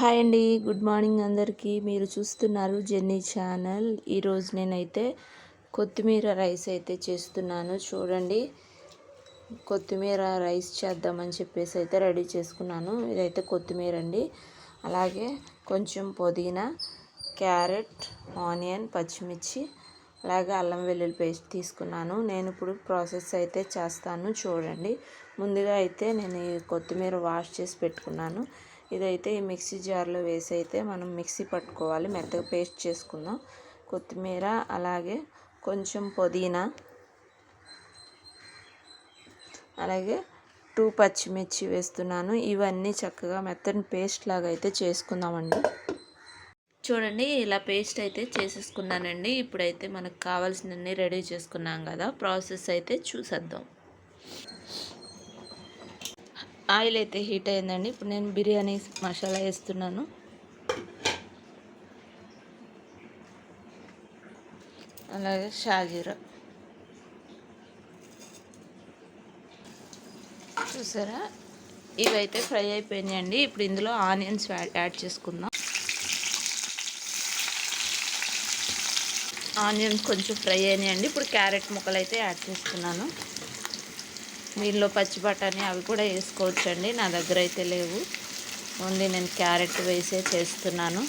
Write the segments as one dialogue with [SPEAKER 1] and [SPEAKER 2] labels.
[SPEAKER 1] Hi అండి. Good morning అందరికీ. మీరు చూస్తున్నారు జెన్నీ ఛానల్. ఈరోజు నేనైతే కొత్తిమీర రైస్ అయితే చేస్తున్నాను. చూడండి. కొత్తిమీర రైస్ చేద్దామని చెప్పేసి అయితే రెడీ చేసుకున్నాను. ఇదైతే కొత్తిమీర అండి. అలాగే కొంచెం పుదీనా క్యారెట్ ఆనియన్ పచ్చిమిర్చి అలాగే అల్లం వెల్లుల్లి పేస్ట్ తీసుకున్నాను. నేను ఇప్పుడు ప్రాసెస్ అయితే చేస్తాను. చూడండి. ముందుగా అయితే నేను ఈ కొత్తిమీర వాష్ చేసి పెట్టుకున్నాను. ఇదైతే ఈ మిక్సీ జార్లో వేసి అయితే మనం మిక్సీ పట్టుకోవాలి. మెత్తగా పేస్ట్ చేసుకుందాం. కొత్తిమీర అలాగే కొంచెం పుదీనా అలాగే టూ పచ్చిమిర్చి వేస్తున్నాను. ఇవన్నీ చక్కగా మెత్తని పేస్ట్ లాగా అయితే చేసుకుందామండి. చూడండి ఇలా పేస్ట్ అయితే చేసేసుకున్నానండి. ఇప్పుడైతే మనకు కావాల్సినన్ని రెడీ చేసుకున్నాం కదా. ప్రాసెస్ అయితే చూసేద్దాం. ఆయిల్ అయితే హీట్ అయిందండి. ఇప్పుడు నేను బిర్యానీ మసాలా వేస్తున్నాను. అలాగే షాజీరా. చూసారా? ఇవైతే ఫ్రై అయిపోయినాయండి. ఇప్పుడు ఇందులో ఆనియన్స్ యాడ్ చేసుకుందాం. ఆనియన్స్ కొంచెం ఫ్రై అయినాయండి. ఇప్పుడు క్యారెట్ ముక్కలు అయితే యాడ్ చేస్తున్నాను దీనిలో పచ్చి బఠానీ అవి కూడా వేసుకోవచ్చండి. నా దగ్గర అయితే లేవు. ఓన్లీ నేను క్యారెట్ వేసే చేస్తున్నాను.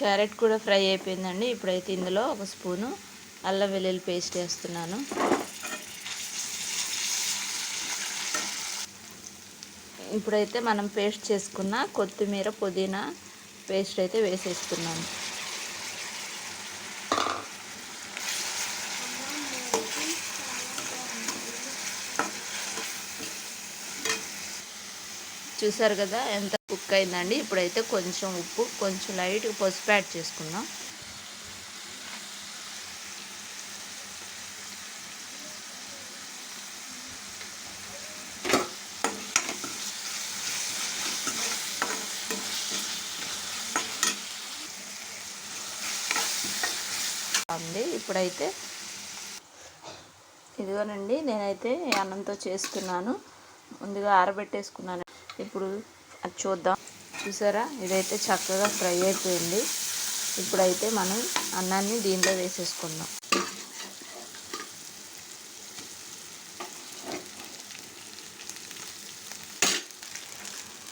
[SPEAKER 1] క్యారెట్ కూడా ఫ్రై అయిపోయిందండి. ఇప్పుడైతే ఇందులో ఒక స్పూను అల్లం వెల్లుల్లి పేస్ట్ వేస్తున్నాను. ఇప్పుడైతే మనం పేస్ట్ చేసుకున్న కొత్తిమీర పుదీనా పేస్ట్ అయితే వేసేస్తున్నాను. చూసారు కదా ఎంత కుక్ అయిందండి. ఇప్పుడైతే కొంచెం ఉప్పు కొంచెం లైట్ పసుపు యాడ్ చేసుకుందాం. అండి ఇప్పుడైతే ఇదిగోనండి నేనైతే అన్నంతో చేస్తున్నాను. ముందుగా ఆరబెట్టేసుకున్నాను. ఇప్పుడు అది చూద్దాం. చూసారా? ఇదైతే చక్కగా ఫ్రై అయిపోయింది. ఇప్పుడైతే మనం అన్నాన్ని దీనిలో వేసేసుకుందాం.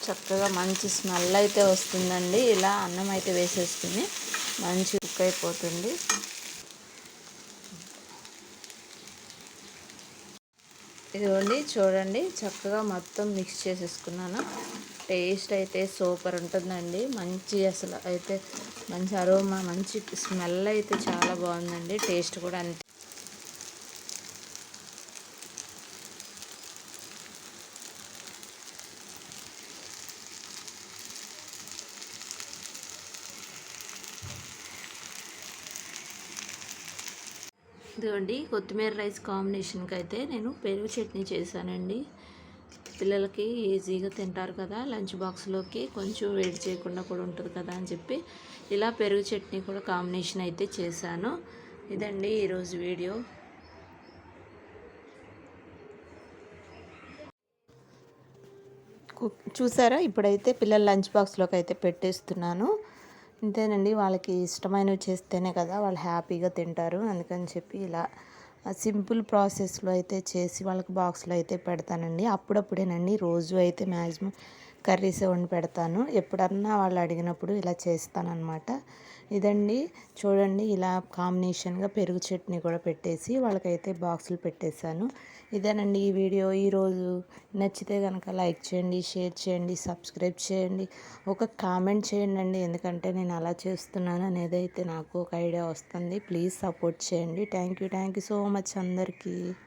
[SPEAKER 1] చక్కగా మంచి స్మెల్ అయితే వస్తుందండి. ఇలా అన్నం అయితే వేసేసుకుని మంచి కుక్ అయిపోతుంది. ఇదిగోండి చూడండి చక్కగా మొత్తం మిక్స్ చేసేసుకున్నాను. టేస్ట్ అయితే సూపర్ ఉంటుందండి. మంచి అసలు అయితే మంచి అరోమా మంచి స్మెల్ అయితే చాలా బాగుందండి. టేస్ట్ కూడా అంతే. ఇదిగోండి కొత్తిమీర రైస్ కాంబినేషన్కి అయితే నేను పెరుగు చట్నీ చేశానండి. పిల్లలకి ఈజీగా తింటారు కదా లంచ్ బాక్స్లోకి కొంచెం వేడి చేయకుండా కూడా ఉంటుంది కదా అని చెప్పి ఇలా పెరుగు చట్నీ కూడా కాంబినేషన్ అయితే చేశాను. ఇదండి ఈరోజు వీడియో. చూసారా? ఇప్పుడైతే పిల్లల లంచ్ బాక్స్లోకి అయితే పెట్టేస్తున్నాను. అంతేనండి వాళ్ళకి ఇష్టమైనవి చేస్తేనే కదా వాళ్ళు హ్యాపీగా తింటారు. అందుకని చెప్పి ఇలా సింపుల్ ప్రాసెస్లో అయితే చేసి వాళ్ళకి బాక్స్లో అయితే పెడతానండి. అప్పుడప్పుడేనండి రోజు అయితే మ్యాక్సిమం కర్రీస్ వండి పెడతాను. ఎప్పుడన్నా వాళ్ళు అడిగినప్పుడు ఇలా చేస్తానన్నమాట. ఇదండి. చూడండి ఇలా కాంబినేషన్గా పెరుగు చట్నీ కూడా పెట్టేసి వాళ్ళకైతే బాక్సులు పెట్టేశాను. ఇదేనండి ఈ వీడియో. ఈరోజు నచ్చితే కనుక లైక్ చేయండి షేర్ చేయండి సబ్స్క్రైబ్ చేయండి. ఒక కామెంట్ చేయండి అండి ఎందుకంటే నేను అలా చేస్తున్నాను అనేది అయితే నాకు ఒక ఐడియా వస్తుంది. ప్లీజ్ సపోర్ట్ చేయండి. Thank you. Thank you so much అందరికీ.